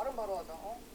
말은 바로 하자. 어?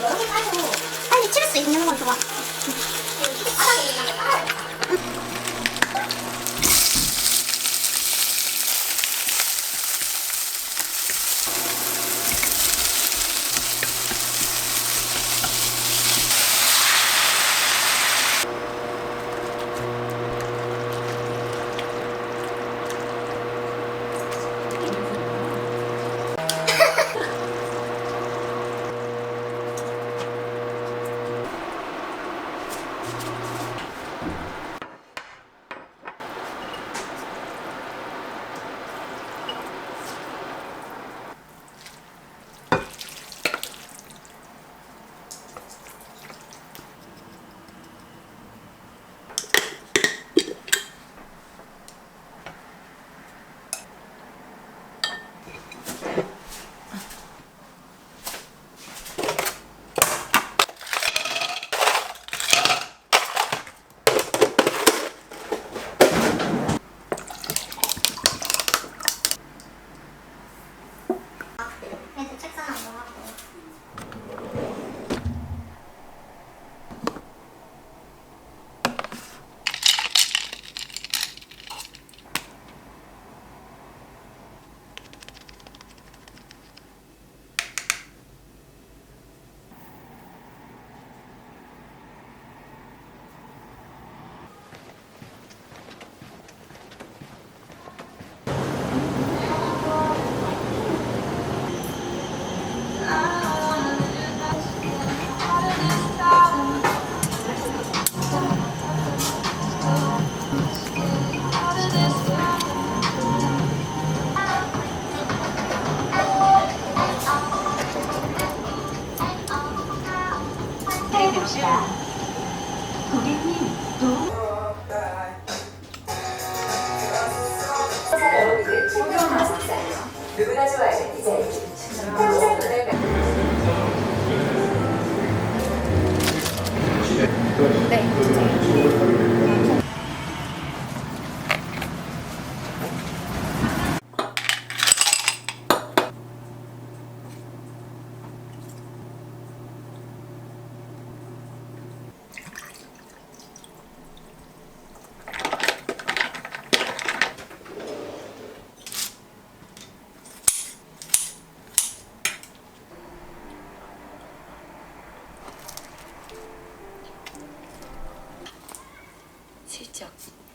빨리 칠수 있는 건 좋아.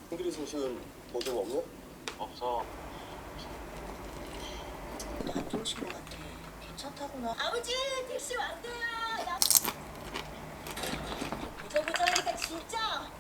우리끼리 소식은 뭐좀 없냐? 없어. 안 좋으신 것 같아. 괜찮다구나. 아버지 택시 왔대요. 야. 보자 보자 하니까 진짜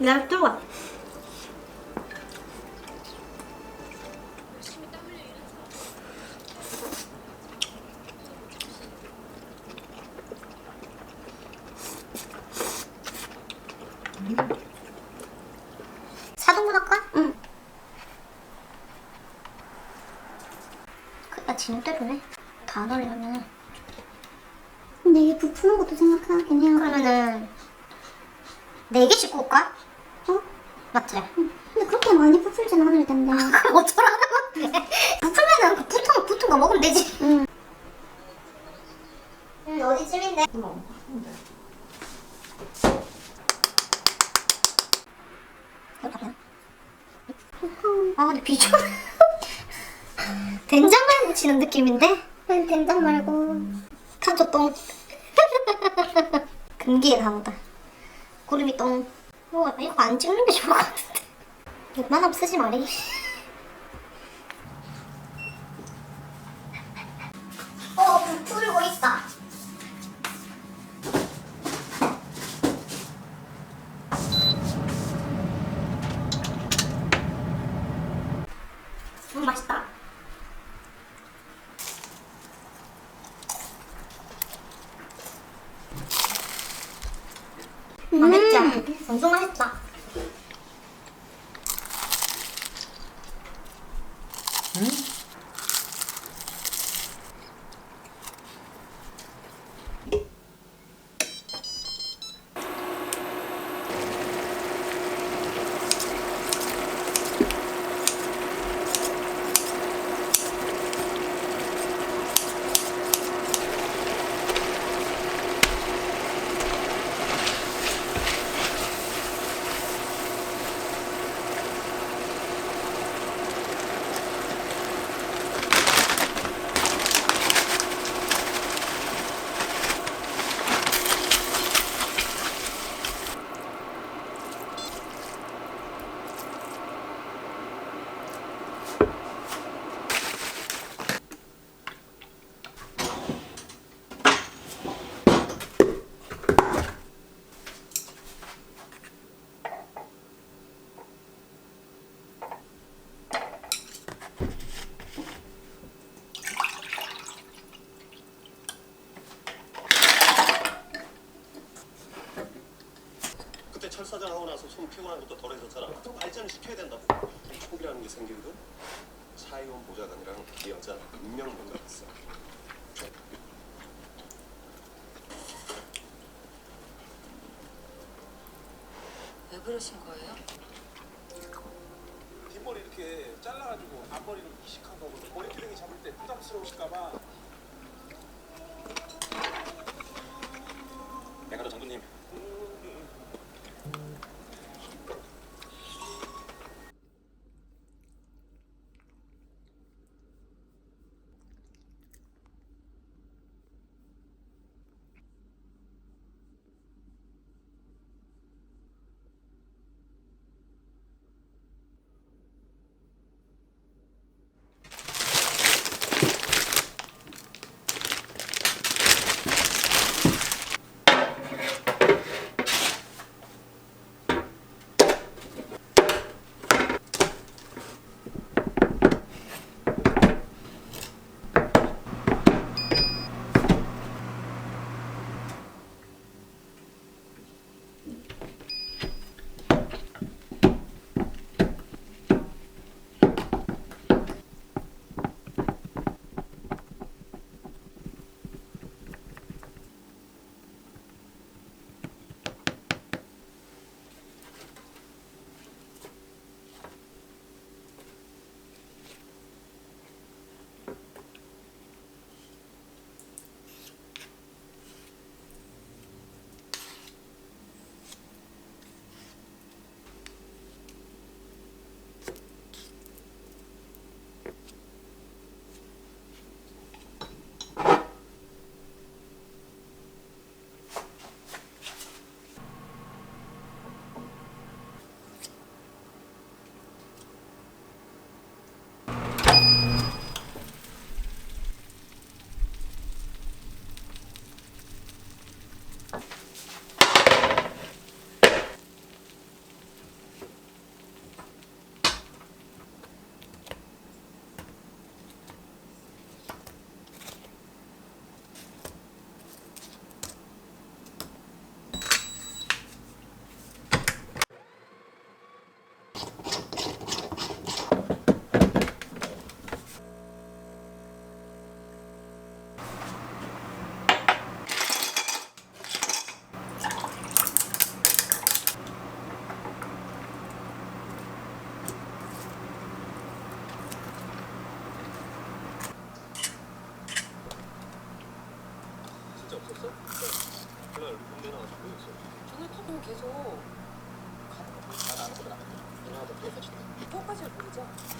내가 들어가. 사동분 할까? 응. 그니까 진대로네. 다 넣으려면. 근데 이게 부푸는 것도 생각하긴 해요. 그러면은 네 개씩 구울까? 어? 맞지? 근데 그렇게 많이 부풀진 않을 텐데. 그럼 어쩌라는 건데? 부풀면은 그 붙은, 붙은 거 먹으면 되지. 응. 응, 어디쯤인데? 아, 근데 비주얼. 된장만 묻히는 느낌인데? 난 된장 말고. 탄초똥. 금기의 단어다. 구름이 똥. 뭐, 이거 안 찍는 게 좋을 것 같은데. 웬만하면 쓰지 말이. 어, 불 풀고 있다. 음, 맛있다. 음, 맛있지? 엄청 맛있다. 그때 철사장 하고 나서 손 피곤한 것도 덜해졌잖아. 좀 발전을 시켜야 된다고. 게 생기거든. 사이온 보좌관이랑 이 여자 운명 뭔가 있어. 왜 그러신 거예요? 뒷머리 이렇게 잘라가지고 앞머리로 이식한 거거든. 머리 기둥이 잡을 때 부담스러우실까봐. 그거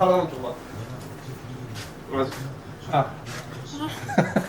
하나 하나만 줘봐. 맞아. 아.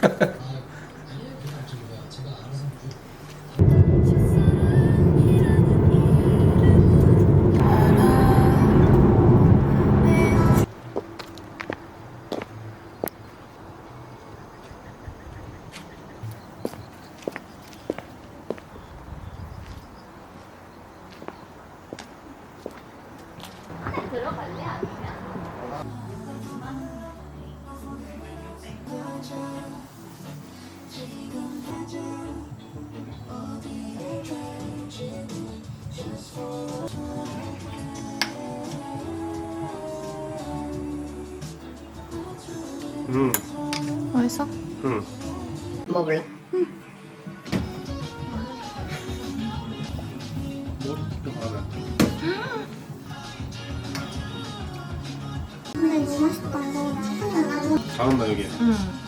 근데 이거 맛있다 이거 잘한다 여기. 응.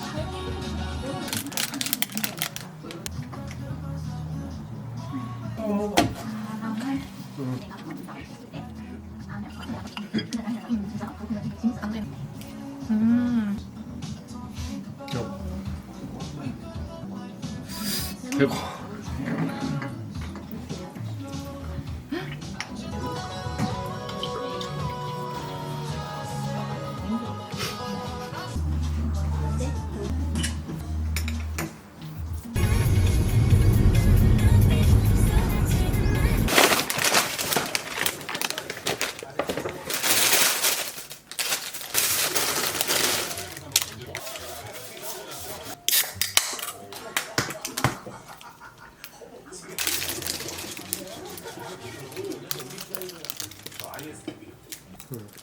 Hmm.